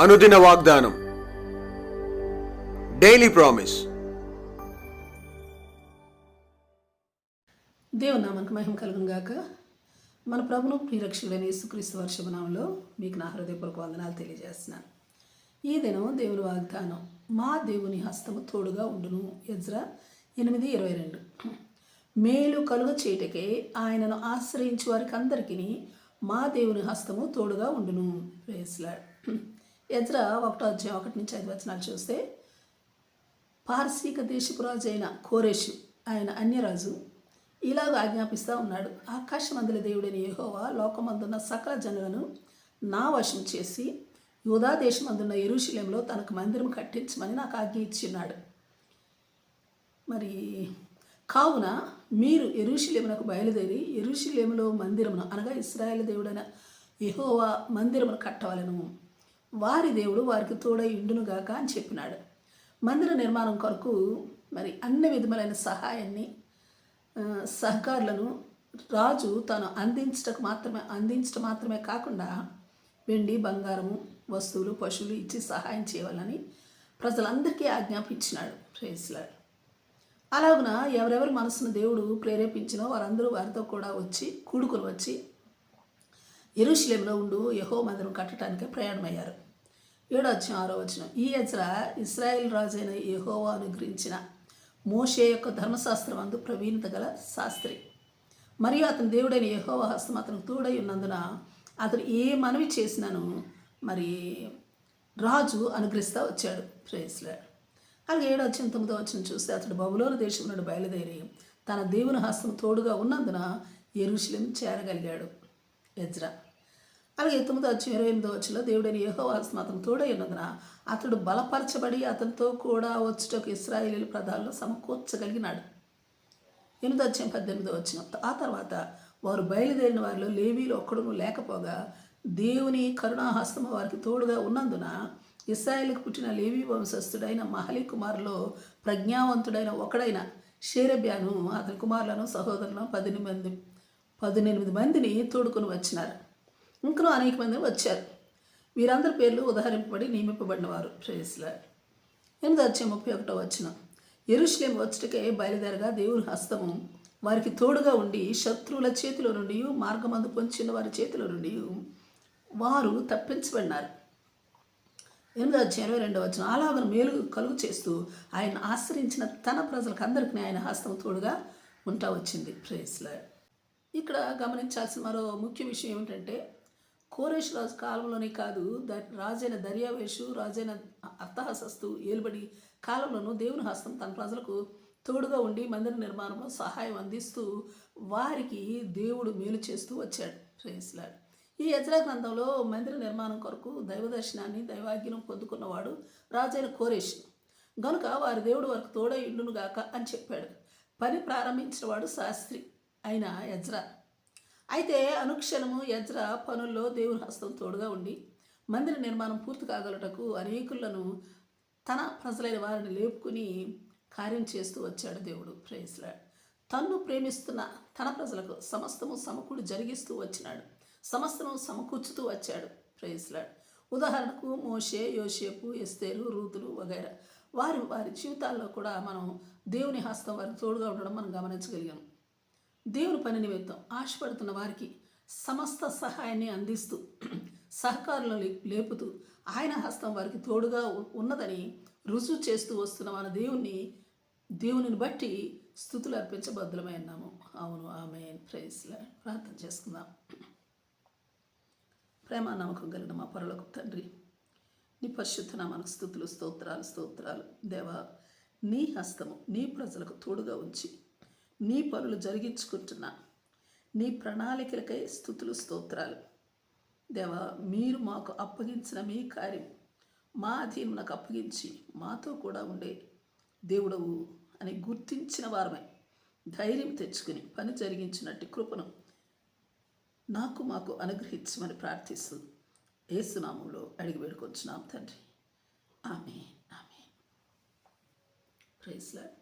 అనుదిన వాగ్దానం. Daily promise దేవునామానికి మహిమ కలుగును గాక. మన ప్రభును ప్రియరక్షకులైన యేసుక్రీస్తు వర్షభనామంలో మీకు నా హృదయపూర్వక వందనాలు తెలియజేస్తున్నాను. ఈ దినం దేవుని వాగ్దానం. మా దేవుని హస్తము తోడుగా ఉండును. ఎజ్రా ఎనిమిది ఇరవై రెండు. మేలు కలుగ చేయటకే ఆయనను ఆశ్రయించు వారికి అందరికీ మా దేవుని హస్తము తోడుగా ఉండును. వేస్లాడ్ ఎజ్ర ఒకటో అధ్యాయం ఒకటి నుంచి ఐదు వచనాలు చూస్తే పార్సీక దేశపు రాజు అయిన కోరేషు ఆయన అన్యరాజు ఇలాగ ఆజ్ఞాపిస్తూ ఉన్నాడు. ఆకాశమందుల దేవుడైన యహోవా లోకమందున్న సకల జనులను నా వశం చేసి యూదా దేశమందున్న ఎరుషులేంలో తనకు మందిరం కట్టించమని నాకు ఆజ్ఞ ఇచ్చిన్నాడు. మరి కావున మీరు ఎరుషులేమునకు బయలుదేరి ఎరుషులేములో మందిరమును అనగా ఇస్రాయేల్ దేవుడైన యహోవా మందిరమును కట్టవలను. వారి దేవుడు వారికి తోడై ఉండునుగాక అని చెప్పినాడు. మందిర నిర్మాణం కొరకు మరి అన్ని విధములైన సహాయాన్ని సహకారులను రాజు తాను అందించటకు మాత్రమే అందించటం మాత్రమే కాకుండా వెండి బంగారము వస్తువులు పశువులు ఇచ్చి సహాయం చేయాలని ప్రజలందరికీ ఆజ్ఞాపించినాడు. ప్రేస్లాడు అలాగున ఎవరెవరి మనసును దేవుడు ప్రేరేపించినో వారందరూ వారితో కూడా వచ్చి కూడుకుని వచ్చి ఎరుషులేంలో ఉండు యహో మందిరం కట్టడానికి ప్రయాణమయ్యారు. ఏడో ఆరో వచ్చిన ఈ ఎజ్రా ఇస్రాయేల్ రాజైన యహోవా అనుగ్రహించిన మోషే యొక్క ధర్మశాస్త్రం అందు ప్రవీణత గల శాస్త్రి. మరియు అతని దేవుడైన యహోవా హస్తం అతనికి తోడై ఉన్నందున అతను ఏ మనవి చేసినాను మరి రాజు అనుగ్రహిస్తూ వచ్చాడు. ప్రేస్లాడు అలాగే ఏడు వచ్చిన తొమ్మిదో వచ్చిన చూస్తే అతడు బబులోని దేశం నుండి బయలుదేరి తన దేవుని హస్తం తోడుగా ఉన్నందున ఎరుషులేం చేరగలిగాడు. ఎజ్రా అలాగే తొమ్మిదో వచ్చి ఇరవై ఎనిమిదో వచ్చిలో దేవుడైన యెహోవా అతను తోడై ఉన్నందున అతడు బలపరచబడి అతనితో కూడా వచ్చుటకు ఇస్రాయేలీ ప్రధానులు సమకూర్చగలిగినాడు. ఎనిమిదో వచ్చిన పద్దెనిమిదో వచ్చిన ఆ తర్వాత వారు బయలుదేరిన వారిలో లేవీలు ఒక్కడును లేకపోగా దేవుని కరుణాహస్తము వారికి తోడుగా ఉన్నందున ఇస్రాయేల్కి పుట్టిన లేవీ వంశస్థుడైన మహలి కుమారులో ప్రజ్ఞావంతుడైన ఒకడైన షేరబ్యాను అతని కుమారులను సహోదరులను పద్దెనిమిది మంది పద్దెనిమిది మందిని తోడుకొని వచ్చినారు. ఇంకనూ అనేక మంది వచ్చారు. వీరందరి పేర్లు ఉదహరింపబడి నియమింపబడినవారు. ప్రేయస్లా ఎనిమిది వచ్చే ముప్పై ఒకటో వచ్చిన ఎరుశ్లేం వచ్చటకే బయలుదేరగా దేవుని హస్తము వారికి తోడుగా ఉండి శత్రువుల చేతిలో నుండి మార్గమందు పొంచిన వారి చేతిలో నుండి వారు తప్పించబడినారు. ఎనిమిది అధ్యాయం ఇరవై రెండవ వచ్చిన అలాగను మేలు కలుగు చేస్తూ ఆయన ఆశ్రయించిన తన ప్రజలకు అందరికీ ఆయన హస్తం తోడుగా ఉంటా వచ్చింది. ప్రేస్లా ఇక్కడ గమనించాల్సిన మరో ముఖ్య విషయం ఏమిటంటే కోరేష్ రాజు కాలంలోనే కాదు ద రాజైన దర్యావేషు రాజైన అర్థహస్తు ఏలుబడి కాలంలోనూ దేవుని హస్తం తన ప్రజలకు తోడుగా ఉండి మందిర నిర్మాణంలో సహాయం అందిస్తూ వారికి దేవుడు మేలు చేస్తూ వచ్చాడు. శ్రేయస్లాడు ఈ యజ్రా గ్రంథంలో మందిర నిర్మాణం కొరకు దైవ దర్శనాన్ని పొందుకున్నవాడు రాజైన కోరేష్. గనుక వారి దేవుడు వారికి తోడై ఇండునుగాక అని చెప్పాడు. పని ప్రారంభించిన వాడు శాస్త్రి అయిన యజ్రా. అయితే అనుక్షణము యజ్ర పనుల్లో దేవుని హస్తం తోడుగా ఉండి మందిర నిర్మాణం పూర్తి కాగలటకు అనేకులను తన ప్రజలైన వారిని లేపుకుని కార్యం చేస్తూ వచ్చాడు దేవుడు. ప్రేస్లాడ్ తన్ను ప్రేమిస్తున్న తన ప్రజలకు సమస్తము సమకూడి జరిగిస్తూ వచ్చినాడు. సమస్తము సమకూర్చుతూ వచ్చాడు. ప్రేస్లాడ్ ఉదాహరణకు మోషే యోషేపు ఎస్తేరు రూతులు వగైరా. వారి వారి జీవితాల్లో కూడా మనం దేవుని హస్తం వారి తోడుగా ఉండడం మనం గమనించగలిగాం. దేవుని పని నిమిత్తం ఆశపడుతున్న వారికి సమస్త సహాయాన్ని అందిస్తూ సహకారులను లేపుతూ ఆయన హస్తం వారికి తోడుగా ఉన్నదని రుజువు చేస్తూ వస్తున్న మన దేవుణ్ణి దేవునిని బట్టి స్థుతులు అర్పించబద్దులమై ఉన్నాము. అవును ఆమె ప్రైస్లా ప్రార్థన చేసుకుందాం. ప్రేమ నమ్మకం కలిగిన మా పరులకు తండ్రి నీ పరిశుద్ధ నామానికి స్థుతులు స్తోత్రాలు స్తోత్రాలు. దేవా నీ హస్తము నీ ప్రజలకు తోడుగా ఉంచి నీ పనులు జరిగించుకుంటున్న. నీ ప్రణాళికలకై స్థుతులు స్తోత్రాలు. దేవా మీరు మాకు అప్పగించిన మీ కార్యం మా అధీనం నాకు అప్పగించి మాతో కూడా ఉండే దేవుడవు అని గుర్తించిన వారమై. ధైర్యం తెచ్చుకుని పని జరిగించినట్టు కృపను నాకు మాకు అనుగ్రహించమని ప్రార్థిస్తూ ఏసునామంలో అడిగి వేడుకొచ్చున్నాం తండ్రి. ఆమె ఆమె ప్రైజ్లాడ్